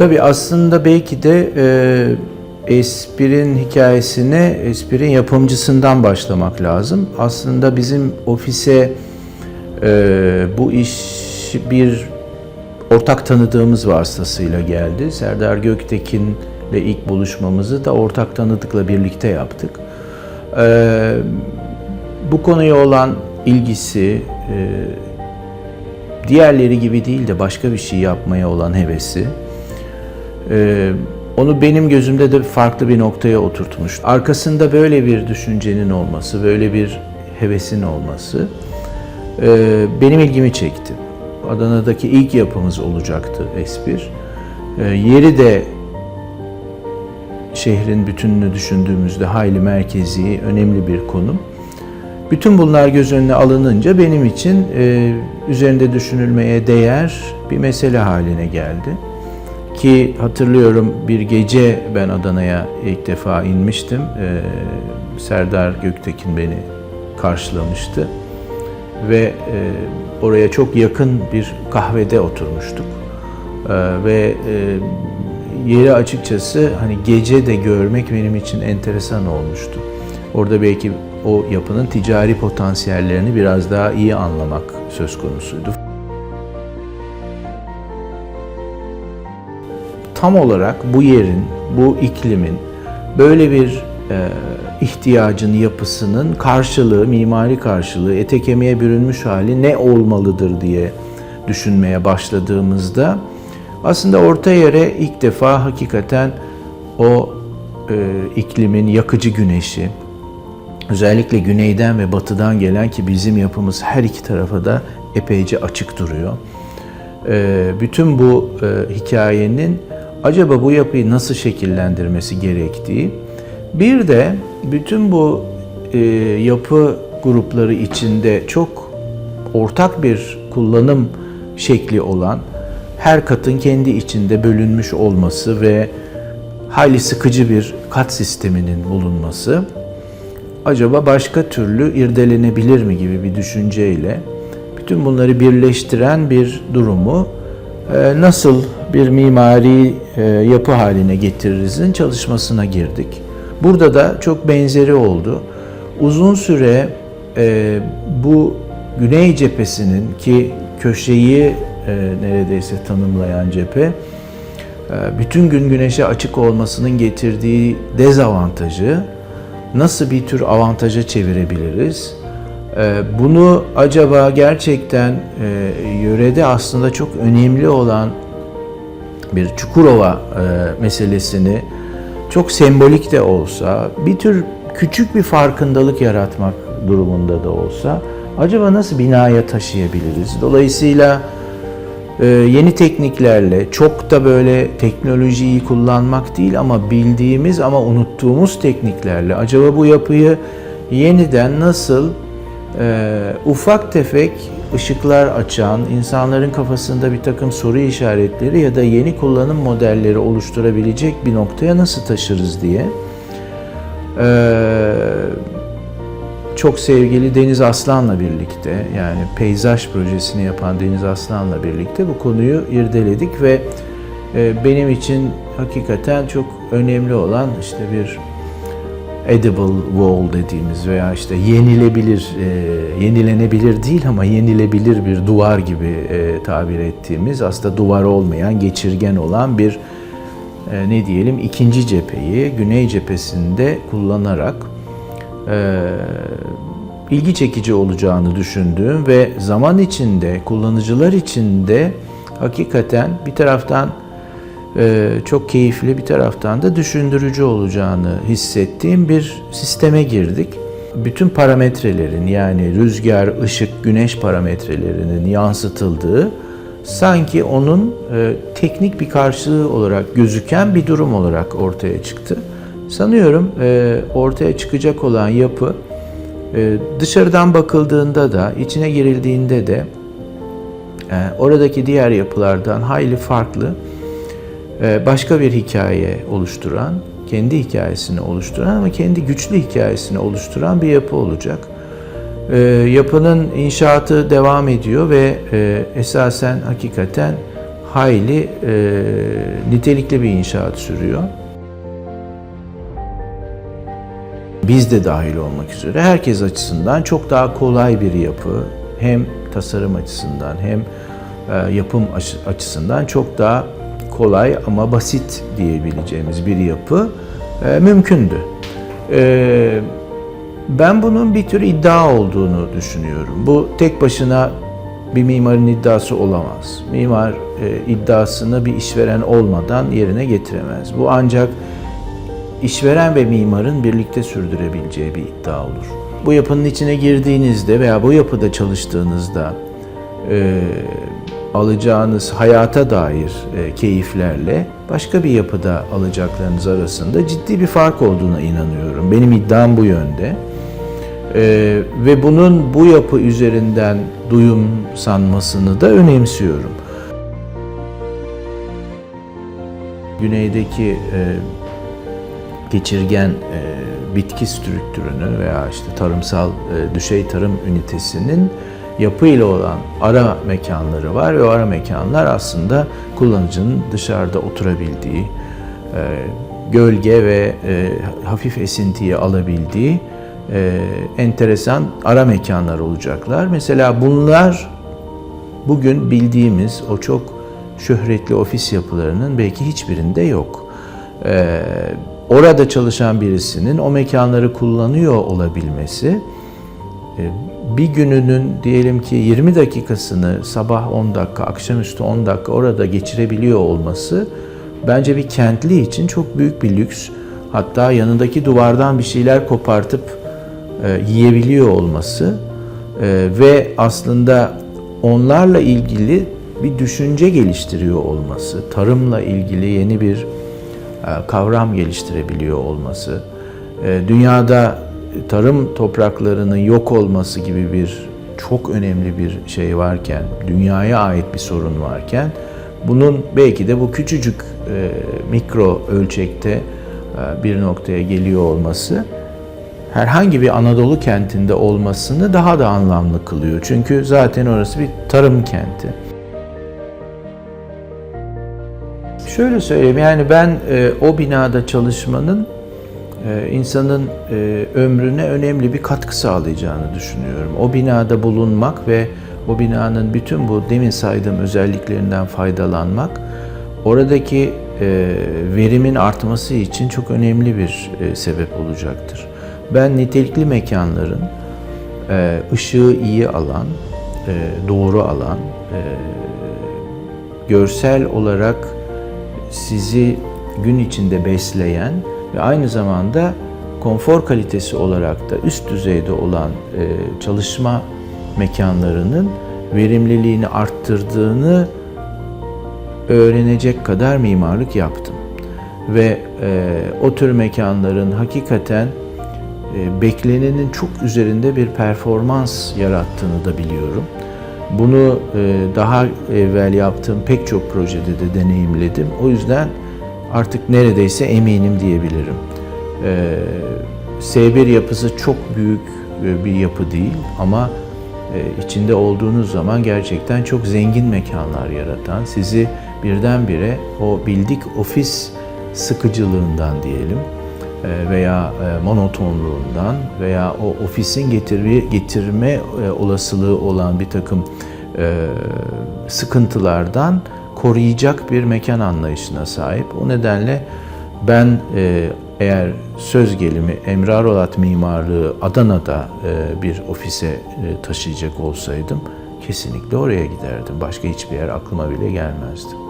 Tabii aslında belki de e, Espir'in hikayesine Espir'in yapımcısından başlamak lazım. Aslında bizim ofise e, bu iş bir ortak tanıdığımız vasıtasıyla geldi. Serdar Göktekin'le ilk buluşmamızı da ortak tanıdıkla birlikte yaptık. E, bu konuya olan ilgisi, e, diğerleri gibi değil de başka bir şey yapmaya olan hevesi, ee, onu benim gözümde de farklı bir noktaya oturtmuş. Arkasında böyle bir düşüncenin olması, böyle bir hevesin olması e, benim ilgimi çekti. Adana'daki ilk yapımız olacaktı Espir. E, yeri de şehrin bütününü düşündüğümüzde hayli merkezi, önemli bir konum. Bütün bunlar göz önüne alınınca benim için e, üzerinde düşünülmeye değer bir mesele haline geldi. Ki hatırlıyorum bir gece ben Adana'ya ilk defa inmiştim. Ee, Serdar Göktekin beni karşılamıştı. Ve e, oraya çok yakın bir kahvede oturmuştuk. Ee, ve e, yeri açıkçası hani gece de görmek benim için enteresan olmuştu. Orada belki o yapının ticari potansiyellerini biraz daha iyi anlamak söz konusuydu. Tam olarak bu yerin, bu iklimin böyle bir e, ihtiyacın yapısının karşılığı, mimari karşılığı, ete kemiğe bürünmüş hali ne olmalıdır diye düşünmeye başladığımızda aslında orta yere ilk defa hakikaten o e, iklimin yakıcı güneşi, özellikle güneyden ve batıdan gelen ki bizim yapımız her iki tarafa da epeyce açık duruyor. E, bütün bu e, hikayenin acaba bu yapıyı nasıl şekillendirmesi gerektiği, bir de bütün bu e, yapı grupları içinde çok ortak bir kullanım şekli olan her katın kendi içinde bölünmüş olması ve hayli sıkıcı bir kat sisteminin bulunması acaba başka türlü irdelenebilir mi gibi bir düşünceyle bütün bunları birleştiren bir durumu e, nasıl bir mimari e, yapı haline getiririzin çalışmasına girdik. Burada da çok benzeri oldu. Uzun süre e, bu güney cephesinin ki köşeyi e, neredeyse tanımlayan cephe, bütün gün güneşe açık olmasının getirdiği dezavantajı nasıl bir tür avantaja çevirebiliriz? Bunu acaba gerçekten yörede aslında çok önemli olan bir Çukurova e, meselesini çok sembolik de olsa, bir tür küçük bir farkındalık yaratmak durumunda da olsa acaba nasıl binaya taşıyabiliriz? Dolayısıyla e, yeni tekniklerle çok da böyle teknolojiyi kullanmak değil ama bildiğimiz ama unuttuğumuz tekniklerle acaba bu yapıyı yeniden nasıl e, ufak tefek ışıklar açan, insanların kafasında bir takım soru işaretleri ya da yeni kullanım modelleri oluşturabilecek bir noktaya nasıl taşırız diye. Ee, çok sevgili Deniz Aslan'la birlikte yani peyzaj projesini yapan Deniz Aslan'la birlikte bu konuyu irdeledik ve e, benim için hakikaten çok önemli olan işte bir edible wall dediğimiz veya işte yenilebilir, e, yenilenebilir değil ama yenilebilir bir duvar gibi e, tabir ettiğimiz aslında duvar olmayan, geçirgen olan bir e, ne diyelim ikinci cepheyi güney cephesinde kullanarak ilgi çekici olacağını düşündüğüm ve zaman içinde kullanıcılar içinde hakikaten bir taraftan çok keyifli bir taraftan da düşündürücü olacağını hissettiğim bir sisteme girdik. Bütün parametrelerin yani rüzgar, ışık, güneş parametrelerinin yansıtıldığı sanki onun e, teknik bir karşılığı olarak gözüken bir durum olarak ortaya çıktı. Sanıyorum e, ortaya çıkacak olan yapı e, dışarıdan bakıldığında da içine girildiğinde de oradaki diğer yapılardan hayli farklı ee, başka bir hikaye oluşturan, kendi hikayesini oluşturan ama kendi güçlü hikayesini oluşturan bir yapı olacak. Ee, yapının inşaatı devam ediyor ve e, esasen hakikaten hayli e, nitelikli bir inşaat sürüyor. Biz de dahil olmak üzere herkes açısından çok daha kolay bir yapı. Hem tasarım açısından hem e, yapım açısından çok daha kolay ama basit diyebileceğimiz bir yapı e, mümkündü. E, ben bunun bir tür iddia olduğunu düşünüyorum. Bu tek başına bir mimarın iddiası olamaz. Mimar e, iddiasını bir işveren olmadan yerine getiremez. Bu ancak işveren ve mimarın birlikte sürdürebileceği bir iddia olur. Bu yapının içine girdiğinizde veya bu yapıda çalıştığınızda e, alacağınız hayata dair e, keyiflerle başka bir yapıda alacaklarınız arasında ciddi bir fark olduğuna inanıyorum. Benim iddiam bu yönde. Ee, ve bunun bu yapı üzerinden duyum sanmasını da önemsiyorum. Güneydeki e, geçirgen e, bitki strüktürünü veya işte tarımsal e, düşey tarım ünitesinin yapıyla olan ara mekanları var ve o ara mekanlar aslında kullanıcının dışarıda oturabildiği, e, gölge ve e, hafif esintiyi alabildiği e, enteresan ara mekanlar olacaklar. Mesela bunlar bugün bildiğimiz o çok şöhretli ofis yapılarının belki hiçbirinde yok. E, orada çalışan birisinin o mekanları kullanıyor olabilmesi bir gününün diyelim ki 20 dakikasını sabah 10 dakika, akşamüstü 10 dakika orada geçirebiliyor olması bence bir kentli için çok büyük bir lüks. Hatta yanındaki duvardan bir şeyler kopartıp e, yiyebiliyor olması e, ve aslında onlarla ilgili bir düşünce geliştiriyor olması, tarımla ilgili yeni bir e, kavram geliştirebiliyor olması, e, dünyada tarım topraklarının yok olması gibi bir çok önemli bir şey varken, dünyaya ait bir sorun varken, bunun belki de bu küçücük e, mikro ölçekte e, bir noktaya geliyor olması herhangi bir Anadolu kentinde olmasını daha da anlamlı kılıyor. Çünkü zaten orası bir tarım kenti. Şöyle söyleyeyim yani ben e, o binada çalışmanın insanın e, ömrüne önemli bir katkı sağlayacağını düşünüyorum. O binada bulunmak ve o binanın bütün bu demin saydığım özelliklerinden faydalanmak oradaki e, verimin artması için çok önemli bir e, sebep olacaktır. Ben nitelikli mekanların ışığı iyi alan, doğru alan, görsel olarak sizi gün içinde besleyen ve aynı zamanda konfor kalitesi olarak da üst düzeyde olan e, çalışma mekanlarının verimliliğini arttırdığını öğrenecek kadar mimarlık yaptım. Ve e, o tür mekanların hakikaten e, beklenenin çok üzerinde bir performans yarattığını da biliyorum. Bunu e, daha evvel yaptığım pek çok projede de deneyimledim. O yüzden artık neredeyse eminim diyebilirim. E, S1 yapısı çok büyük e, bir yapı değil ama e, içinde olduğunuz zaman gerçekten çok zengin mekanlar yaratan, sizi birdenbire o bildik ofis sıkıcılığından diyelim e, veya monotonluğundan veya o ofisin getirme, getirme olasılığı olan bir takım sıkıntılardan koruyacak bir mekan anlayışına sahip. O nedenle ben eğer söz gelimi Emre Arolat mimarlığı Adana'da bir ofise taşıyacak olsaydım kesinlikle oraya giderdim. Başka hiçbir yer aklıma bile gelmezdi.